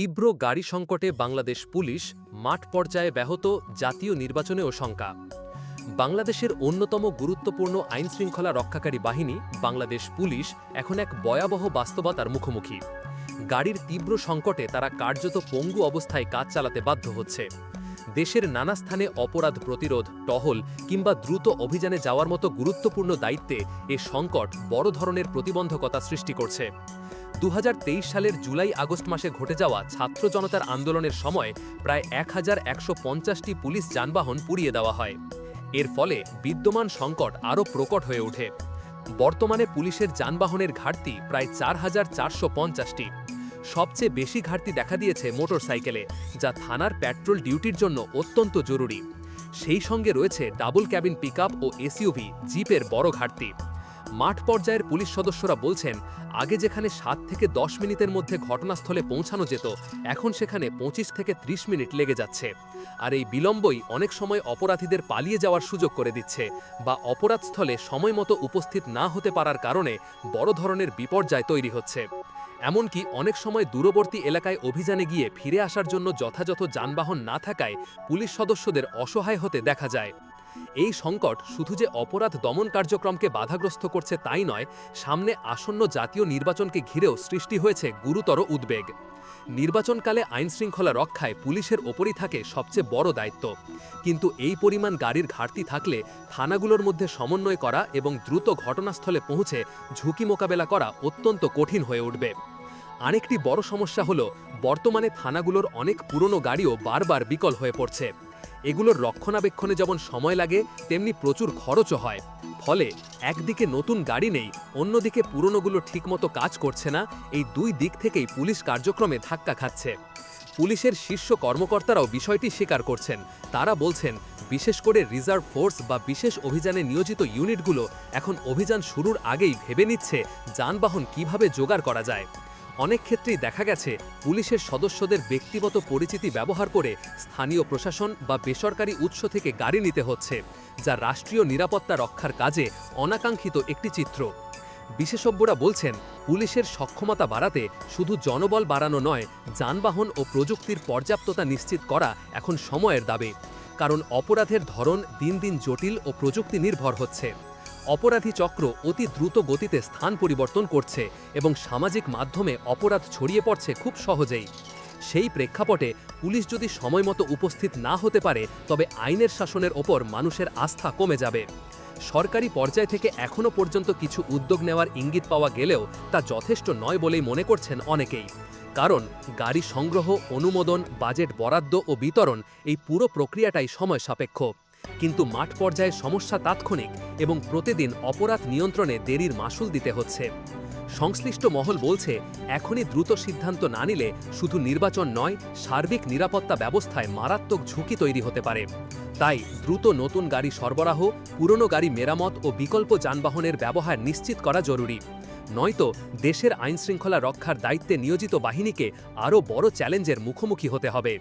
তীব্র গাড়ি সংকটে বাংলাদেশ পুলিশ মাঠ পর্যায়ে ব্যাহত জাতীয় নির্বাচনেও শঙ্কা। বাংলাদেশের অন্যতম গুরুত্বপূর্ণ আইনশৃঙ্খলা রক্ষাকারী বাহিনী, বাংলাদেশ পুলিশ, এখন এক ভয়াবহ বাস্তবতার মুখোমুখি। গাড়ির তীব্র সংকটে তারা কার্যত পঙ্গু অবস্থায় কাজ চালাতে বাধ্য হচ্ছে। দেশের নানা স্থানে অপরাধ প্রতিরোধ, টহল কিংবা দ্রুত অভিযানে যাওয়ার মতো গুরুত্বপূর্ণ দায়িত্বে এ সংকট বড় ধরনের প্রতিবন্ধকতা সৃষ্টি করছে। দু হাজার তেইশ সালের জুলাই আগস্ট মাসে ঘটে যাওয়া ছাত্র জনতার আন্দোলনের সময় প্রায় এক হাজার একশো পঞ্চাশটি পুলিশ যানবাহন পুড়িয়ে দেওয়া হয়। এর ফলে বিদ্যমান সংকট আরও প্রকট হয়ে ওঠে। বর্তমানে পুলিশের যানবাহনের ঘাটতি প্রায় চার হাজার চারশো পঞ্চাশটি। সবচেয়ে বেশি ঘাটতি দেখা দিয়েছে মোটরসাইকেলে, যা থানার পেট্রোল ডিউটির জন্য অত্যন্ত জরুরি। সেই সঙ্গে রয়েছে ডাবল ক্যাবিন পিকআপ ও এসইউভি, জিপের বড় ঘাটতি। মাঠ পর্যায়ের পুলিশ সদস্যরা বলছেন, আগে যেখানে সাত থেকে দশ মিনিটের মধ্যে ঘটনাস্থলে পৌঁছানো যেত, এখন সেখানে পঁচিশ থেকে ত্রিশ মিনিট লেগে যাচ্ছে। আর এই বিলম্বই অনেক সময় অপরাধীদের পালিয়ে যাওয়ার সুযোগ করে দিচ্ছে বা অপরাধস্থলে সময় মতো উপস্থিত না হতে পারার কারণে বড় ধরনের বিপর্যয় তৈরি হচ্ছে। এমনকি অনেক সময় দূরবর্তী এলাকায় অভিযানে গিয়ে ফিরে আসার জন্য যথাযথ যানবাহন না থাকায় পুলিশ সদস্যদের অসহায় হতে দেখা যায়। এই সংকট শুধু যে অপরাধ দমন কার্যক্রমকে বাধাগ্রস্ত করছে তাই নয়, সামনে আসন্ন জাতীয় নির্বাচনকে ঘিরেও সৃষ্টি হয়েছে গুরুতর উদ্বেগ। নির্বাচনকালে আইনশৃঙ্খলা রক্ষায় পুলিশের ওপরই থাকে সবচেয়ে বড় দায়িত্ব। কিন্তু এই পরিমাণ গাড়ির ঘাটতি থাকলে থানাগুলোর মধ্যে সমন্বয় করা এবং দ্রুত ঘটনাস্থলে পৌঁছে ঝুঁকি মোকাবেলা করা অত্যন্ত কঠিন হয়ে উঠবে। আরেকটি বড় সমস্যা হল, বর্তমানে থানাগুলোর অনেক পুরনো গাড়িও বারবার বিকল হয়ে পড়ছে। এগুলোর রক্ষণাবেক্ষণে যেমন সময় লাগে, তেমনি প্রচুর খরচও হয়। ফলে একদিকে নতুন গাড়ি নেই, অন্যদিকে পুরনোগুলো ঠিকমতো কাজ করছে না, এই দুই দিক থেকেই পুলিশ কার্যক্রমে ধাক্কা খাচ্ছে। পুলিশের শীর্ষ কর্মকর্তারাও বিষয়টি স্বীকার করছেন। তারা বলছেন, বিশেষ করে রিজার্ভ ফোর্স বা বিশেষ অভিযানে নিয়োজিত ইউনিটগুলো এখন অভিযান শুরুর আগেই ভেবে নিচ্ছে যানবাহন কীভাবে জোগাড় করা যায়। অনেক ক্ষেত্রেই দেখা গেছে পুলিশের সদস্যদের ব্যক্তিগত পরিচিতি ব্যবহার করে স্থানীয় প্রশাসন বা বেসরকারি উৎস থেকে গাড়ি নিতে হচ্ছে, যা রাষ্ট্রীয় নিরাপত্তা রক্ষার কাজে অনাকাঙ্ক্ষিত একটি চিত্র। বিশেষজ্ঞরা বলছেন, পুলিশের সক্ষমতা বাড়াতে শুধু জনবল বাড়ানো নয়, যানবাহন ও প্রযুক্তির পর্যাপ্ততা নিশ্চিত করা এখন সময়ের দাবি, কারণ অপরাধের ধরন দিন দিন জটিল ও প্রযুক্তি নির্ভর হচ্ছে। অপরাধী চক্র অতি দ্রুত গতিতে স্থান পরিবর্তন করছে এবং সামাজিক মাধ্যমে অপরাধ ছড়িয়ে পড়ছে খুব সহজেই। সেই প্রেক্ষাপটে পুলিশ যদি সময়মতো উপস্থিত না হতে পারে, তবে আইনের শাসনের ওপর মানুষের আস্থা কমে যাবে। সরকারি পর্যায় থেকে এখনও পর্যন্ত কিছু উদ্যোগ নেওয়ার ইঙ্গিত পাওয়া গেলেও তা যথেষ্ট নয় বলেই মনে করছেন অনেকেই। কারণ গাড়ি সংগ্রহ, অনুমোদন, বাজেট বরাদ্দ ও বিতরণ এই পুরো প্রক্রিয়াটাই সময় সাপেক্ষ। কিন্তু মাঠ পর্যায়ে সমস্যা তাৎক্ষণিক এবং প্রতিদিন অপরাধ নিয়ন্ত্রণে দেরির মাসুল দিতে হচ্ছে। সংশ্লিষ্ট মহল বলছে, এখনই দ্রুত সিদ্ধান্ত না নিলে শুধু নির্বাচন নয়, সার্বিক নিরাপত্তা ব্যবস্থায় মারাত্মক ঝুঁকি তৈরি হতে পারে। তাই দ্রুত নতুন গাড়ি সরবরাহ, পুরনো গাড়ি মেরামত ও বিকল্প যানবাহনের ব্যবহার নিশ্চিত করা জরুরি। নয়তো দেশের আইনশৃঙ্খলা রক্ষার দায়িত্বে নিয়োজিত বাহিনীকে আরও বড় চ্যালেঞ্জের মুখোমুখি হতে হবে।